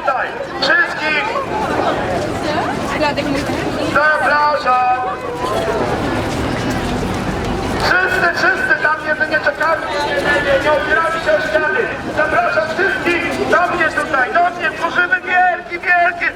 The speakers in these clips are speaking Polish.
tutaj! Wszystkich! Zapraszam! Wszyscy, wszyscy tam nie, nie czekali, nie, nie, nie, nie opierali się o ściany. Zapraszam wszystkich do mnie tutaj, do mnie, tworzymy wielki, wielki...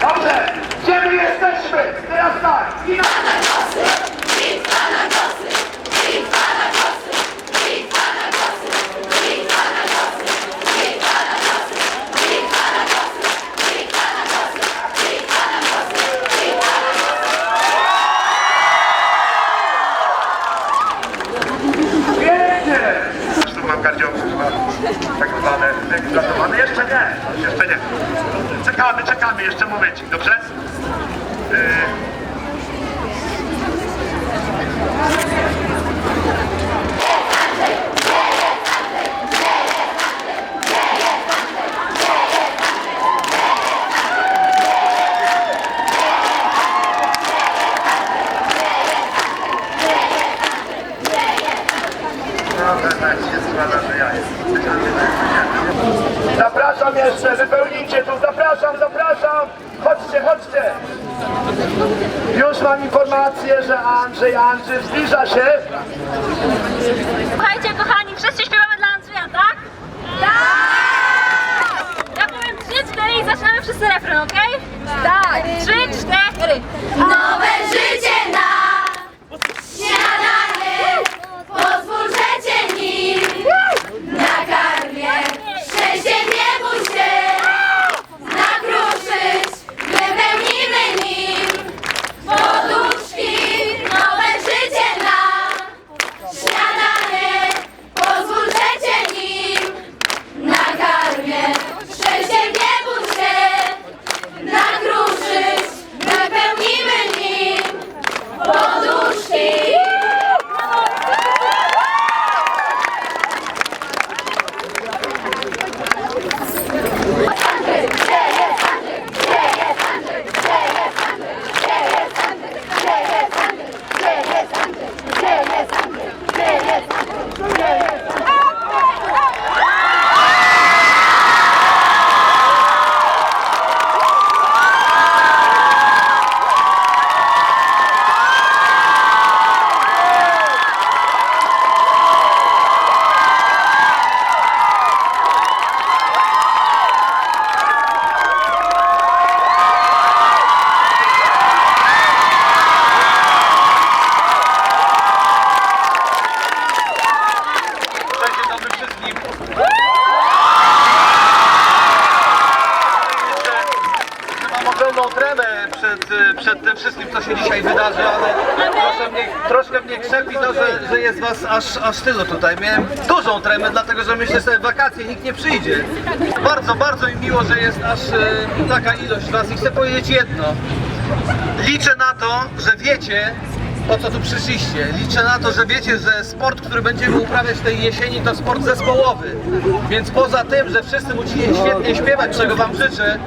Dobrze, gdzie my jesteśmy? Teraz tak, i na... Pięknie! Zresztą mam kardiologów, tak zwane eksploatowane. Jeszcze nie, jeszcze nie. Czekamy, czekamy, jeszcze momencik, dobrze? Yy, Dobra, tak się składa, że ja jestem. Zapraszam jeszcze, wypełnijcie tu, zapraszam, zapraszam! Chodźcie, chodźcie! Już mam informację, że Andrzej Andrzej zbliża się. Słuchajcie, kochani, wszyscy śpiewamy dla Andrzeja, tak? Tak! Ja powiem 3-4 i zaczynamy wszyscy refren, okej? Tak! 3-4 Nowe życie ogromną tremę przed, y, przed tym wszystkim, co się dzisiaj wydarzy, ale troszkę mnie, troszkę mnie krzepi to, że, że jest was aż, aż tylu tutaj. Miałem dużą tremę, dlatego że myślę sobie, wakacje, nikt nie przyjdzie. Bardzo, bardzo mi miło, że jest aż y, taka ilość was i chcę powiedzieć jedno. Liczę na to, że wiecie, po co tu przyszliście. Liczę na to, że wiecie, że sport, który będziemy uprawiać tej jesieni, to sport zespołowy. Więc poza tym, że wszyscy musicie świetnie śpiewać, czego wam życzę,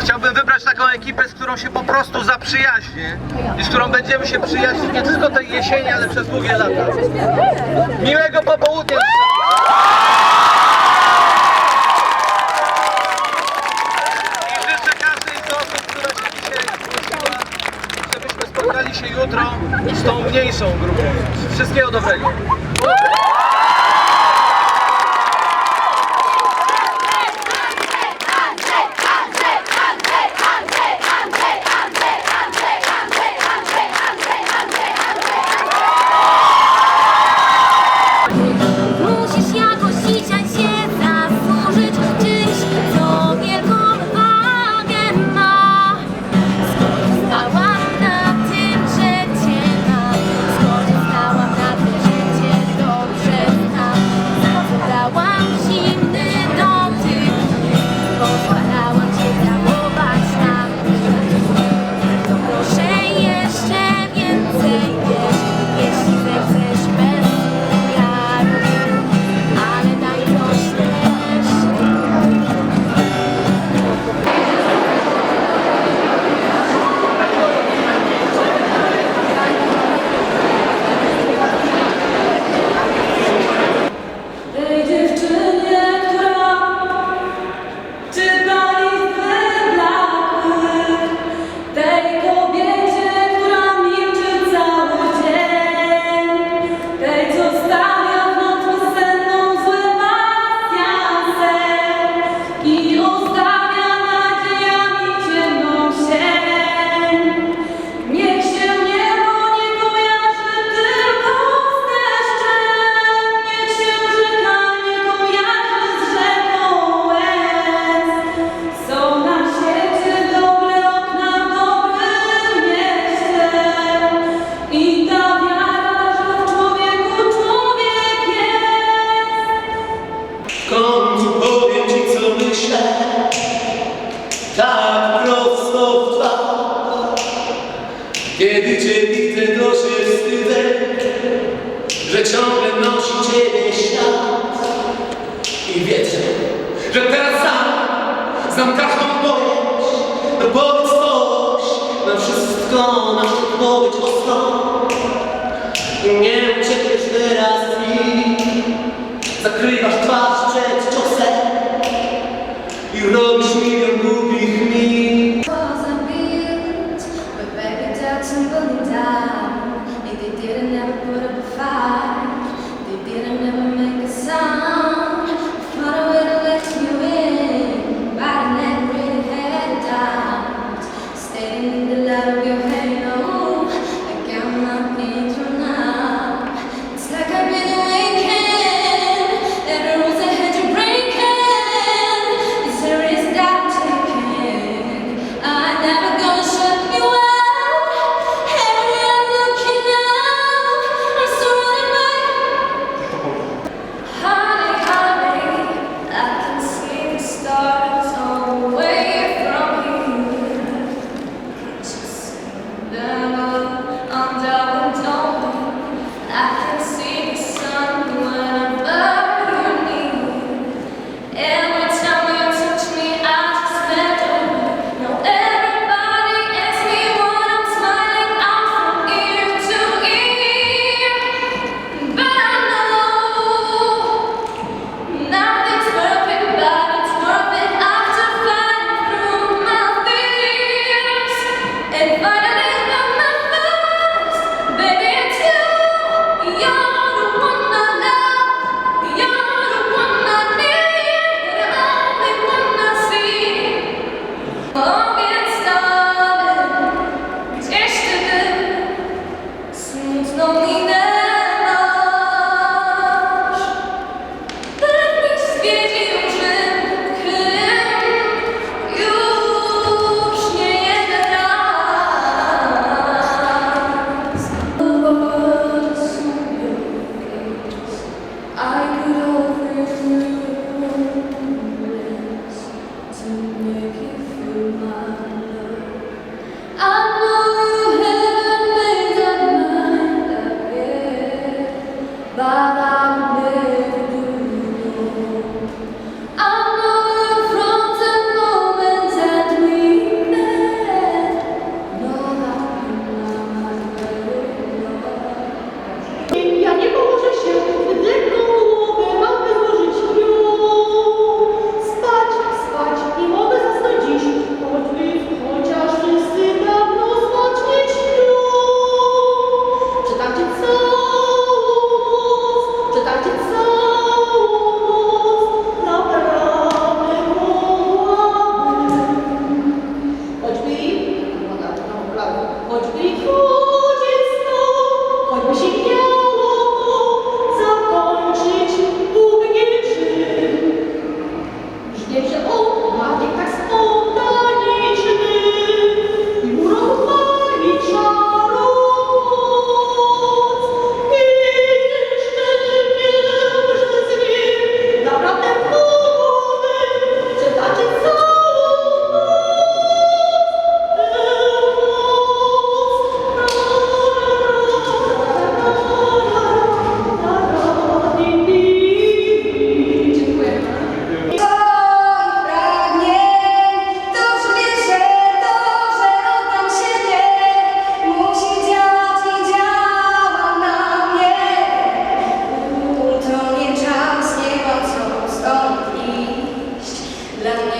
chciałbym wybrać taką ekipę, z którą się po prostu zaprzyjaźnię i z którą będziemy się przyjaźnić nie tylko tej jesieni, ale przez długie lata. Miłego popołudnia! I życzę każdej z osób, która się dzisiaj zgłosiła, żebyśmy spotkali się jutro z mniejszą grupą. Wszystkiego dobrego. że teraz sam znam każdą odpowiedź. No powiedz coś na wszystko, na odpowiedź o co. Nie uciekniesz teraz i zakrywasz twarz przed ciosem i robisz milion głupich min. 번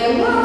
Amen.